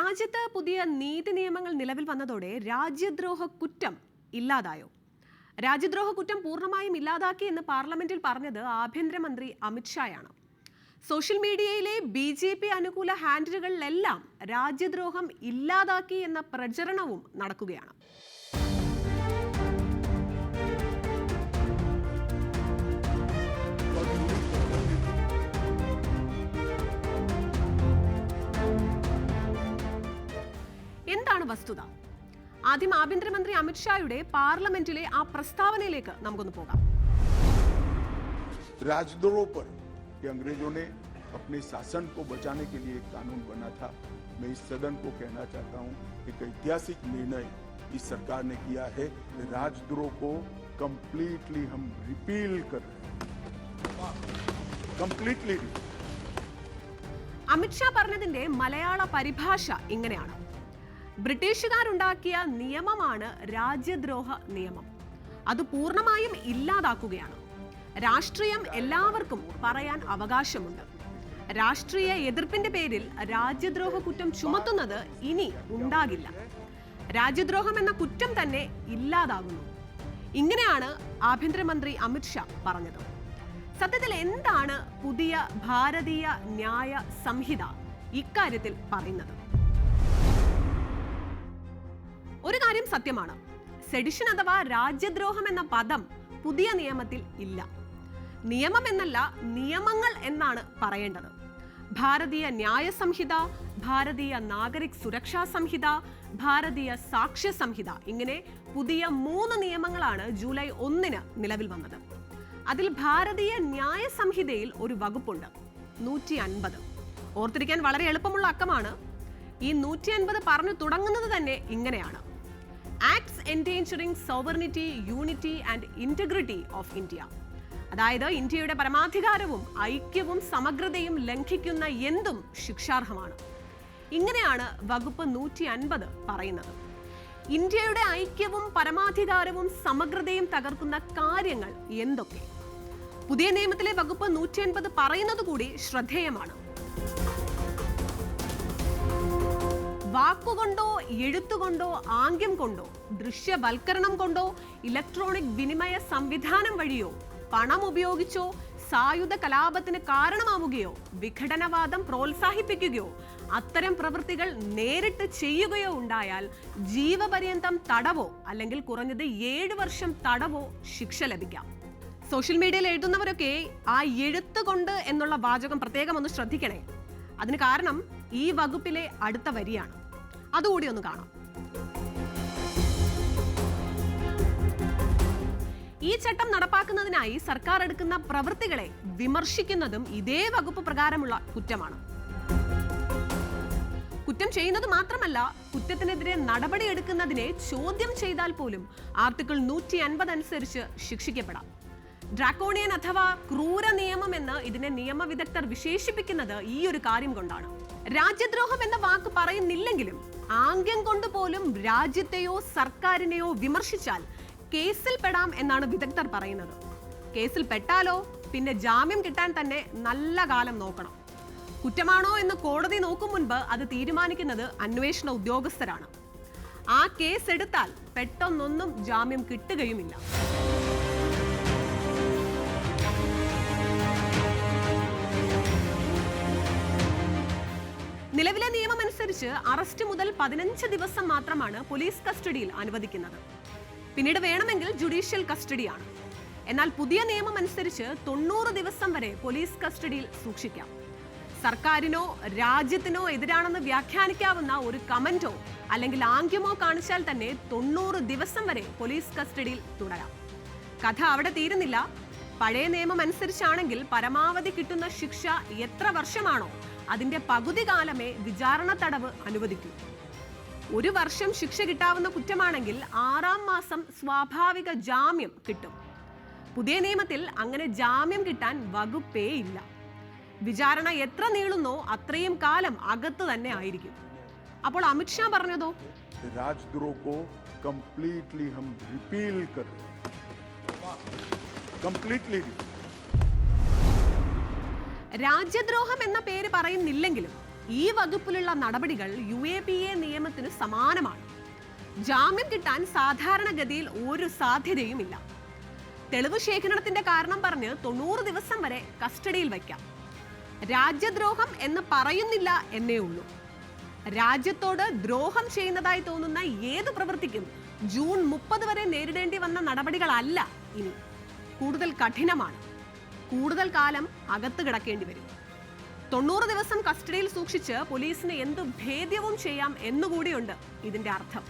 രാജ്യത്ത് പുതിയ നീതി നിയമങ്ങൾ നിലവിൽ വന്നതോടെ രാജ്യദ്രോഹ കുറ്റം ഇല്ലാതായോ? രാജ്യദ്രോഹ കുറ്റം പൂർണമായും ഇല്ലാതാക്കി എന്ന് പാർലമെന്റിൽ പറഞ്ഞത് ആഭ്യന്തരമന്ത്രി അമിത്ഷായാണ് സോഷ്യൽ മീഡിയയിലെ ബി ജെ പി അനുകൂല ഹാൻഡിലുകളിലെല്ലാം രാജ്യദ്രോഹം ഇല്ലാതാക്കി എന്ന പ്രചരണവും നടക്കുകയാണ്. വസ്തുത ആദ്യം ആഭ്യന്തരമന്ത്രി അമിത്ഷായുടെ പാർലമെന്റിലെ ആ പ്രസ്താവനയിലേക്ക് നമുക്കൊന്ന് പോകാം राजद्रोह पर कि अंग्रेजों ने अपने शासन को बचाने के लिए एक कानून बना था मैं इस सदन को कहना चाहता हूं कि एक ऐतिहासिक निर्णय इस सरकार ने किया है कि राजद्रोह को कंप्लीटली हम रिपील कर रहे हैं कंप्लीटली അമിത്ഷാ പറഞ്ഞതിന്റെ മലയാള പരിഭാഷ ഇങ്ങനെയാണ് ബ്രിട്ടീഷുകാരുണ്ടാക്കിയ നിയമമാണ് രാജ്യദ്രോഹ നിയമം. അത് പൂർണമായും ഇല്ലാതാക്കുകയാണ്. രാഷ്ട്രീയം എല്ലാവർക്കും പറയാൻ അവകാശമുണ്ട്. രാഷ്ട്രീയ എതിർപ്പിന്റെ പേരിൽ രാജ്യദ്രോഹ കുറ്റം ചുമത്തുന്നത് ഇനി ഉണ്ടാകില്ല. രാജ്യദ്രോഹം എന്ന കുറ്റം തന്നെ ഇല്ലാതാകുന്നു. ഇങ്ങനെയാണ് ആഭ്യന്തരമന്ത്രി അമിത്ഷാ പറഞ്ഞത്. സത്യത്തിൽ എന്താണ് പുതിയ ഭാരതീയ ന്യായ സംഹിത ഇക്കാര്യത്തിൽ പറയുന്നത്? കാര്യം സത്യമാണ്. സെഡിഷൻ അഥവാ രാജ്യദ്രോഹം എന്ന പദം പുതിയ നിയമത്തിൽ ഇല്ല. നിയമം എന്നല്ല നിയമങ്ങൾ എന്നാണ് പറയേണ്ടത്. ഭാരതീയ ന്യായ സംഹിത ഭാരതീയ നാഗരിക് സുരക്ഷാ സംഹിത ഭാരതീയ സാക്ഷ്യ സംഹിത ഇങ്ങനെ പുതിയ മൂന്ന് നിയമങ്ങളാണ് ജൂലൈ ഒന്നിന് നിലവിൽ വന്നത്. അതിൽ ഭാരതീയ ന്യായ സംഹിതയിൽ ഒരു വകുപ്പുണ്ട് നൂറ്റി അൻപത് ഓർത്തിരിക്കാൻ വളരെ എളുപ്പമുള്ള അക്കമാണ്. ഈ നൂറ്റി അൻപത് പറഞ്ഞു തുടങ്ങുന്നത് തന്നെ ഇങ്ങനെയാണ്. Acts endangering sovereignty unity and integrity of India അതായത് ഇന്ത്യയുടെ പരമാധികാരവും ഐക്യവും സമഗ്രതയും ലംഘിക്കുന്ന എന്തും ശിക്ഷാർഹമാണ്. ഇങ്ങനെയാണ് വകുപ്പ് നൂറ്റി അൻപത് പറയുന്നത്. ഇന്ത്യയുടെ ഐക്യവും പരമാധികാരവും സമഗ്രതയും തകർക്കുന്ന കാര്യങ്ങൾ എന്തൊക്കെ? പുതിയ നിയമത്തിലെ വകുപ്പ് നൂറ്റി അൻപത് പറയുന്നത് കൂടി ശ്രദ്ധേയമാണ്. വാക്കുകൊണ്ടോ എഴുത്തുകൊണ്ടോ ആംഗ്യം കൊണ്ടോ ദൃശ്യവൽക്കരണം കൊണ്ടോ ഇലക്ട്രോണിക് വിനിമയ സംവിധാനം വഴിയോ പണം ഉപയോഗിച്ചോ സായുധ കലാപത്തിന് കാരണമാവുകയോ വിഘടനവാദം പ്രോത്സാഹിപ്പിക്കുകയോ അത്തരം പ്രവൃത്തികൾ നേരിട്ട് ചെയ്യുകയോ ഉണ്ടായാൽ ജീവപര്യന്തം തടവോ അല്ലെങ്കിൽ കുറഞ്ഞത് ഏഴ് വർഷം തടവോ ശിക്ഷ ലഭിക്കാം. സോഷ്യൽ മീഡിയയിൽ എഴുതുന്നവരൊക്കെ ആ എഴുത്ത് കൊണ്ട് എന്നുള്ള വാചകം പ്രത്യേകം ഒന്ന് ശ്രദ്ധിക്കണേ. അതിന് കാരണം ഈ വകുപ്പിലെ അടുത്ത വരിയാണ്. അതുകൂടി ഒന്ന് കാണാം. ഈ ചട്ടം നടപ്പാക്കുന്നതിനായി സർക്കാർ എടുക്കുന്ന പ്രവൃത്തികളെ വിമർശിക്കുന്നതും ഇതേ വകുപ്പ് പ്രകാരമുള്ള കുറ്റമാണ്. കുറ്റം ചെയ്യുന്നത് മാത്രമല്ല കുറ്റത്തിനെതിരെ നടപടി എടുക്കുന്നതിനെ ചോദ്യം ചെയ്താൽ പോലും ആർട്ടിക്കിൾ നൂറ്റി അൻപത് അനുസരിച്ച് ശിക്ഷിക്കപ്പെടാം. ഡ്രാക്കോണിയൻ അഥവാ ക്രൂര നിയമം എന്ന് ഇതിനെ നിയമവിദഗ്ധർ വിശേഷിപ്പിക്കുന്നത് ഈ ഒരു കാര്യം കൊണ്ടാണ്. രാജ്യദ്രോഹം എന്ന വാക്ക് പറയുന്നില്ലെങ്കിലും ആംഗ്യം കൊണ്ട് പോലും രാജ്യത്തെയോ സർക്കാരിനെയോ വിമർശിച്ചാൽ കേസിൽ പെടാം എന്നാണ് വിദഗ്ധർ പറയുന്നത്. കേസിൽ പെട്ടാലോ? പിന്നെ ജാമ്യം കിട്ടാൻ തന്നെ നല്ല കാലം നോക്കണം. കുറ്റമാണോ എന്ന് കോടതി നോക്കും മുൻപ് അത് തീരുമാനിക്കുന്നത് അന്വേഷണ ഉദ്യോഗസ്ഥരാണ്. ആ കേസ് എടുത്താൽ പെട്ടെന്നൊന്നും ജാമ്യം കിട്ടുകയുമില്ല. നിലവിലെ നിയമമനുസരിച്ച് അറസ്റ്റ് മുതൽ പതിനഞ്ച് ദിവസം മാത്രമാണ് പോലീസ് കസ്റ്റഡിയിൽ അനുവദിക്കുന്നത്. പിന്നീട് വേണമെങ്കിൽ ജുഡീഷ്യൽ കസ്റ്റഡിയാണ്. എന്നാൽ പുതിയ നിയമം അനുസരിച്ച് തൊണ്ണൂറ് ദിവസം വരെ പോലീസ് കസ്റ്റഡിയിൽ സൂക്ഷിക്കാം. സർക്കാരിനോ രാജ്യത്തിനോ എതിരാണെന്ന് വ്യാഖ്യാനിക്കാവുന്ന ഒരു കമന്റോ അല്ലെങ്കിൽ ആംഗ്യമോ കാണിച്ചാൽ തന്നെ തൊണ്ണൂറ് ദിവസം വരെ പോലീസ് കസ്റ്റഡിയിൽ തുടരാം. കഥ അവിടെ തീരുന്നില്ല. പഴയ നിയമം അനുസരിച്ചാണെങ്കിൽ പരമാവധി കിട്ടുന്ന ശിക്ഷ എത്ര വർഷമാണോ അതിന്റെ പകുതി കാലമേ വിചാരണ തടവ് അനുവദിക്കൂ. ഒരു വർഷം ശിക്ഷ കിട്ടാവുന്ന കുറ്റമാണെങ്കിൽ ആറാം മാസം സ്വാഭാവിക ജാമ്യം കിട്ടും. പുതിയ നിയമത്തിൽ അങ്ങനെ ജാമ്യം കിട്ടാൻ വകുപ്പേ ഇല്ല. വിചാരണ എത്ര നീളുന്നോ അത്രയും കാലം അകത്ത് തന്നെ ആയിരിക്കും. അപ്പോൾ അമിത്ഷാ പറഞ്ഞതോ? രാജ്ദ്രോഹോ കംപ്ലീറ്റ്ലി ഹം കംപ്ലീറ്റ്ലി രാജ്യദ്രോഹം എന്ന പേര് പറയുന്നില്ലെങ്കിലും ഈ വകുപ്പിലുള്ള നടപടികൾ യു എ പി എ നിയമത്തിന് സമാനമാണ്. ജാമ്യം കിട്ടാൻ സാധാരണഗതിയിൽ ഒരു സാധ്യതയുമില്ല. തെളിവ് ശേഖരണത്തിന്റെ കാരണം പറഞ്ഞ് തൊണ്ണൂറ് ദിവസം വരെ കസ്റ്റഡിയിൽ വയ്ക്കാം. രാജ്യദ്രോഹം എന്ന് പറയുന്നില്ല എന്നേ ഉള്ളൂ. രാജ്യത്തോട് ദ്രോഹം ചെയ്യുന്നതായി തോന്നുന്ന ഏത് പ്രവൃത്തിക്കും ജൂൺ മുപ്പത് വരെ നേരിടേണ്ടി വന്ന നടപടികളല്ല ഇനി. കൂടുതൽ കഠിനമാണ്. കൂടുതൽ കാലം അകത്ത് കിടക്കേണ്ടി വരും. തൊണ്ണൂറ് ദിവസം കസ്റ്റഡിയിൽ സൂക്ഷിച്ച് പോലീസിന് എന്ത് ഭേദ്യവും ചെയ്യാം എന്നുകൂടിയുണ്ട് ഇതിന്റെ അർത്ഥം.